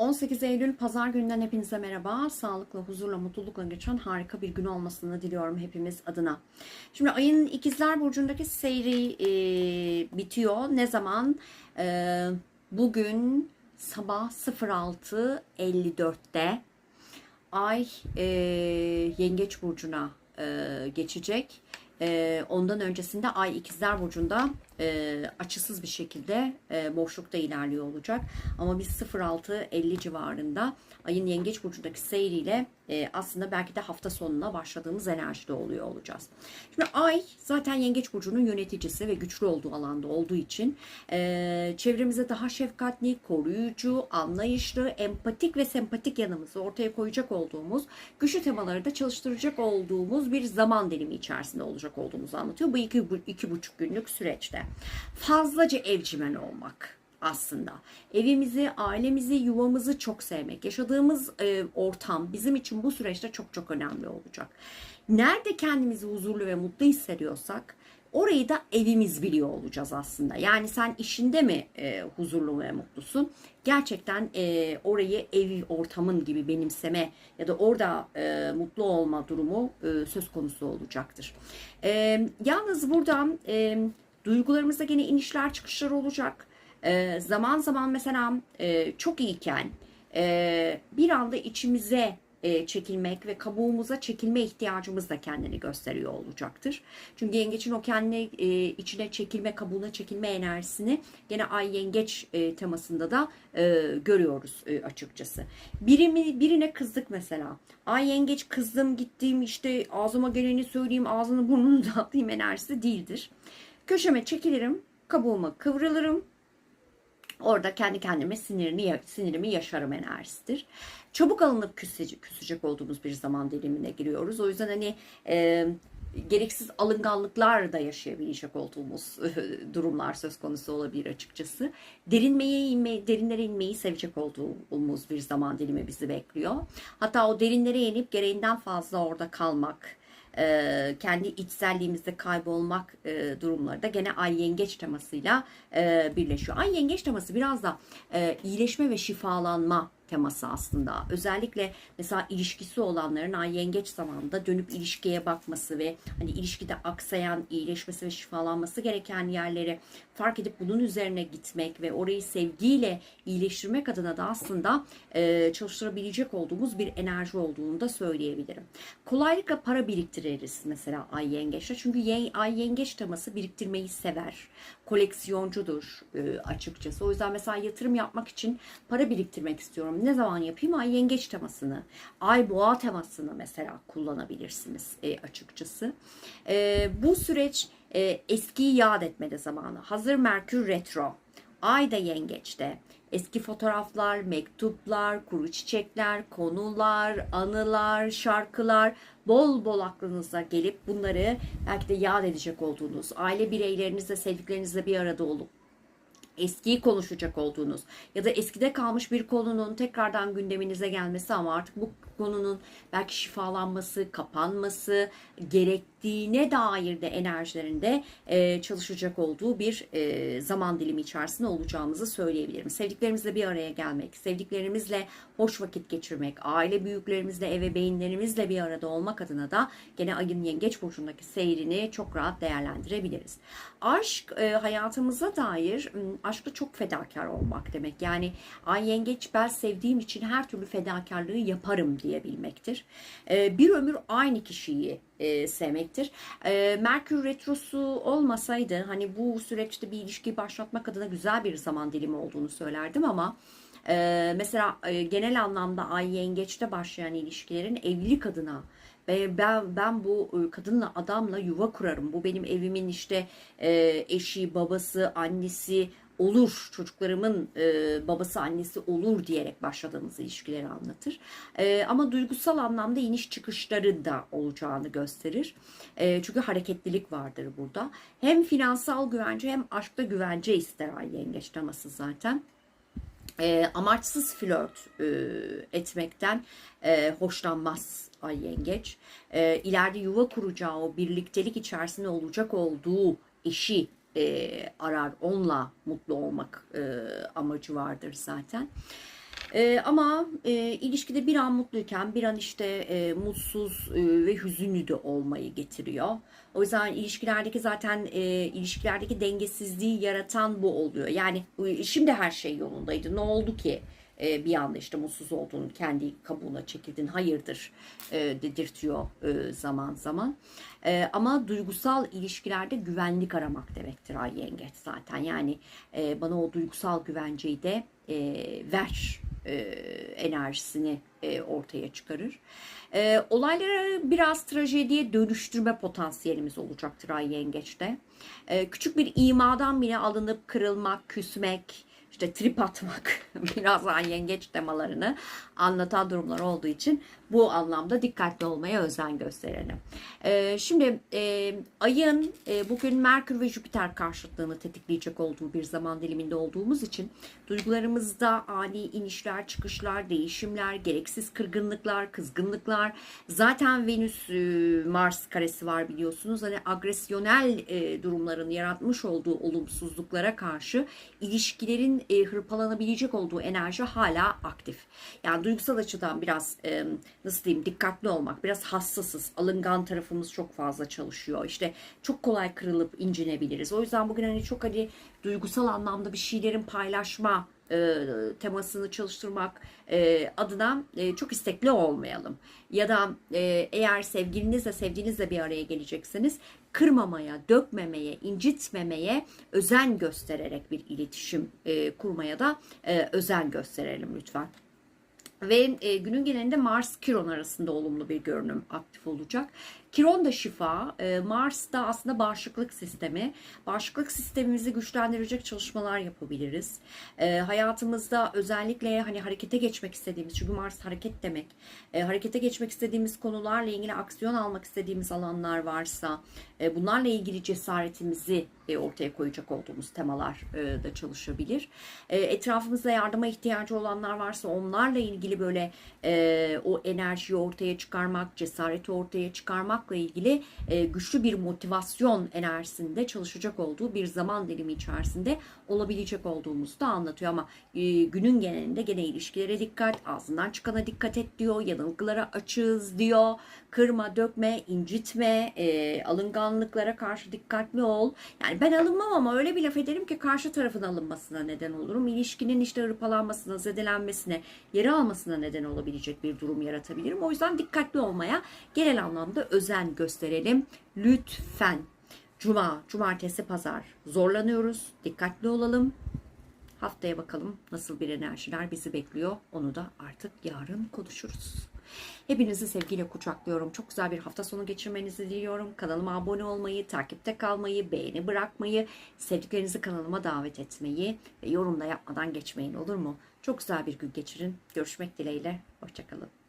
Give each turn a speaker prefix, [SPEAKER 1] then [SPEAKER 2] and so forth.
[SPEAKER 1] 18 Eylül Pazar gününden hepinize merhaba. Sağlıkla, huzurla, mutlulukla geçen harika bir gün olmasını diliyorum hepimiz adına. Şimdi ayın ikizler burcundaki seyri e, bitiyor. Ne zaman? E, bugün sabah 06.54'te ay e, yengeç burcuna e, geçecek. E, ondan öncesinde ay ikizler burcunda e, açısız bir şekilde e, boşlukta ilerliyor olacak. Ama biz 06.50 civarında ayın yengeç burcundaki seyriyle e, aslında belki de hafta sonuna başladığımız enerjide oluyor olacağız. Şimdi ay zaten yengeç burcunun yöneticisi ve güçlü olduğu alanda olduğu için e, çevremize daha şefkatli, koruyucu, anlayışlı, empatik ve sempatik yanımızı ortaya koyacak olduğumuz, güçlü temaları da çalıştıracak olduğumuz bir zaman dilimi içerisinde olacak olduğumuzu anlatıyor. Bu iki, bu iki buçuk günlük süreçte. Fazlaca evcimen olmak aslında. Evimizi, ailemizi, yuvamızı çok sevmek, yaşadığımız e, ortam bizim için bu süreçte çok çok önemli olacak. Nerede kendimizi huzurlu ve mutlu hissediyorsak orayı da evimiz biliyor olacağız aslında. Yani sen işinde mi e, huzurlu ve mutlusun? Gerçekten e, orayı ev ortamın gibi benimseme ya da orada e, mutlu olma durumu e, söz konusu olacaktır. E, yalnız buradan e, duygularımızda gene inişler çıkışlar olacak. E, zaman zaman mesela e, çok iyiken e, bir anda içimize e, çekilmek ve kabuğumuza çekilme ihtiyacımız da kendini gösteriyor olacaktır. Çünkü yengeçin o kendi e, içine çekilme, kabuğuna çekilme enerjisini gene ay yengeç e, temasında da e, görüyoruz e, açıkçası. Birimi, birine kızdık mesela. Ay yengeç kızdım gittim işte ağzıma geleni söyleyeyim ağzını burnunu dağıtayım enerjisi değildir. Köşeme çekilirim, kabuğuma kıvrılırım, Orada kendi kendime sinirini, sinirimi yaşarım enerjisidir. Çabuk alınıp küsecek, küsecek olduğumuz bir zaman dilimine giriyoruz. O yüzden hani e, gereksiz alınganlıklar da yaşayabilecek olduğumuz durumlar söz konusu olabilir açıkçası. Derinmeye inmeyi, derinlere inmeyi sevecek olduğumuz bir zaman dilimi bizi bekliyor. Hatta o derinlere inip gereğinden fazla orada kalmak, e, kendi içselliğimizde kaybolmak e, durumları da gene ay yengeç temasıyla e, birleşiyor. Ay yengeç teması biraz da e, iyileşme ve şifalanma teması aslında. Özellikle mesela ilişkisi olanların ay yengeç zamanında dönüp ilişkiye bakması ve hani ilişkide aksayan, iyileşmesi ve şifalanması gereken yerleri fark edip bunun üzerine gitmek ve orayı sevgiyle iyileştirmek adına da aslında e, çalıştırabilecek olduğumuz bir enerji olduğunu da söyleyebilirim. Kolaylıkla para biriktiririz mesela ay yengeçte. Çünkü ye, ay yengeç teması biriktirmeyi sever. Koleksiyoncudur e, açıkçası. O yüzden mesela yatırım yapmak için para biriktirmek istiyorum ne zaman yapayım? Ay yengeç temasını, ay boğa temasını mesela kullanabilirsiniz e, açıkçası. E, bu süreç e, eskiyi yad etmede zamanı. Hazır Merkür Retro. Ay da yengeçte. Eski fotoğraflar, mektuplar, kuru çiçekler, konular, anılar, şarkılar bol bol aklınıza gelip bunları belki de yad edecek olduğunuz, aile bireylerinizle, sevdiklerinizle bir arada olup eskiyi konuşacak olduğunuz ya da eskide kalmış bir konunun tekrardan gündeminize gelmesi ama artık bu konunun belki şifalanması, kapanması gerektiğine dair de enerjilerinde e, çalışacak olduğu bir e, zaman dilimi içerisinde olacağımızı söyleyebilirim. Sevdiklerimizle bir araya gelmek, sevdiklerimizle hoş vakit geçirmek, aile büyüklerimizle, ebeveynlerimizle bir arada olmak adına da gene ayın yengeç burcundaki seyrini çok rahat değerlendirebiliriz. Aşk e, hayatımıza dair aşkta çok fedakar olmak demek. Yani ay yengeç ben sevdiğim için her türlü fedakarlığı yaparım diyebilmektir. E, bir ömür aynı kişiyi e, sevmektir. E, Merkür Retrosu olmasaydı hani bu süreçte bir ilişki başlatmak adına güzel bir zaman dilimi olduğunu söylerdim ama e, mesela e, genel anlamda ay yengeçte başlayan ilişkilerin evlilik adına ben ben bu kadınla adamla yuva kurarım. Bu benim evimin işte eşi, babası, annesi olur çocuklarımın e, babası annesi olur diyerek başladığımız ilişkileri anlatır. E, ama duygusal anlamda iniş çıkışları da olacağını gösterir. E, çünkü hareketlilik vardır burada. Hem finansal güvence hem aşkta güvence ister ay yengeç teması zaten e, amaçsız flört e, etmekten e, hoşlanmaz ay yengeç. E, ileride yuva kuracağı o birliktelik içerisinde olacak olduğu eşi e, arar. Onunla mutlu olmak e, amacı vardır zaten. Ee, ama e, ilişkide bir an mutluyken bir an işte e, mutsuz e, ve hüzünlü de olmayı getiriyor. O yüzden ilişkilerdeki zaten e, ilişkilerdeki dengesizliği yaratan bu oluyor. Yani e, şimdi her şey yolundaydı. Ne oldu ki? E, bir anda işte mutsuz olduğunu kendi kabuğuna çekildin hayırdır e, dedirtiyor e, zaman zaman. E, ama duygusal ilişkilerde güvenlik aramak demektir ay yengeç zaten. Yani e, bana o duygusal güvenceyi de e, ver e, enerjisini e, ortaya çıkarır. E, olayları biraz trajediye dönüştürme potansiyelimiz olacaktır ay yengeçte. E, küçük bir imadan bile alınıp kırılmak, küsmek, işte trip atmak biraz daha yengeç temalarını anlatan durumlar olduğu için bu anlamda dikkatli olmaya özen gösterelim. Ee, şimdi e, ayın e, bugün Merkür ve Jüpiter karşıtlığını tetikleyecek olduğu bir zaman diliminde olduğumuz için duygularımızda ani inişler, çıkışlar, değişimler, gereksiz kırgınlıklar, kızgınlıklar. Zaten Venüs e, Mars karesi var biliyorsunuz. Hani agresyonel e, durumların yaratmış olduğu olumsuzluklara karşı ilişkilerin e, hırpalanabilecek olduğu enerji hala aktif. Yani duygusal açıdan biraz e, nasıl diyeyim dikkatli olmak, biraz hassasız, alıngan tarafımız çok fazla çalışıyor. İşte çok kolay kırılıp incinebiliriz. O yüzden bugün hani çok hani duygusal anlamda bir şeylerin paylaşma e, temasını çalıştırmak e, adına e, çok istekli olmayalım. Ya da e, eğer sevgilinizle sevdiğinizle bir araya gelecekseniz kırmamaya, dökmemeye, incitmemeye özen göstererek bir iletişim e, kurmaya da e, özen gösterelim lütfen. Ve e, günün genelinde Mars-Kiron arasında olumlu bir görünüm aktif olacak. Kiron da şifa, e, Mars da aslında bağışıklık sistemi. Bağışıklık sistemimizi güçlendirecek çalışmalar yapabiliriz. E, hayatımızda özellikle hani harekete geçmek istediğimiz, çünkü Mars hareket demek. E, harekete geçmek istediğimiz konularla ilgili aksiyon almak istediğimiz alanlar varsa, bunlarla ilgili cesaretimizi ortaya koyacak olduğumuz temalar da çalışabilir. Etrafımızda yardıma ihtiyacı olanlar varsa onlarla ilgili böyle o enerjiyi ortaya çıkarmak, cesareti ortaya çıkarmakla ilgili e, güçlü bir motivasyon enerjisinde çalışacak olduğu bir zaman dilimi içerisinde olabilecek olduğumuzu da anlatıyor ama e, günün genelinde gene ilişkilere dikkat, ağzından çıkana dikkat et diyor, yanılgılara açığız diyor, kırma, dökme, incitme, e, alınganlıklara karşı dikkatli ol. Yani ben alınmam ama öyle bir laf ederim ki karşı tarafın alınmasına neden olurum. İlişkinin işte hırpalanmasına, zedelenmesine, yeri almasına neden olabilecek bir durum yaratabilirim. O yüzden dikkatli olmaya genel anlamda özen gösterelim. Lütfen. Cuma, cumartesi, pazar zorlanıyoruz. Dikkatli olalım. Haftaya bakalım nasıl bir enerjiler bizi bekliyor. Onu da artık yarın konuşuruz. Hepinizi sevgiyle kucaklıyorum. Çok güzel bir hafta sonu geçirmenizi diliyorum. Kanalıma abone olmayı, takipte kalmayı, beğeni bırakmayı, sevdiklerinizi kanalıma davet etmeyi ve yorumda yapmadan geçmeyin olur mu? Çok güzel bir gün geçirin. Görüşmek dileğiyle. Hoşçakalın.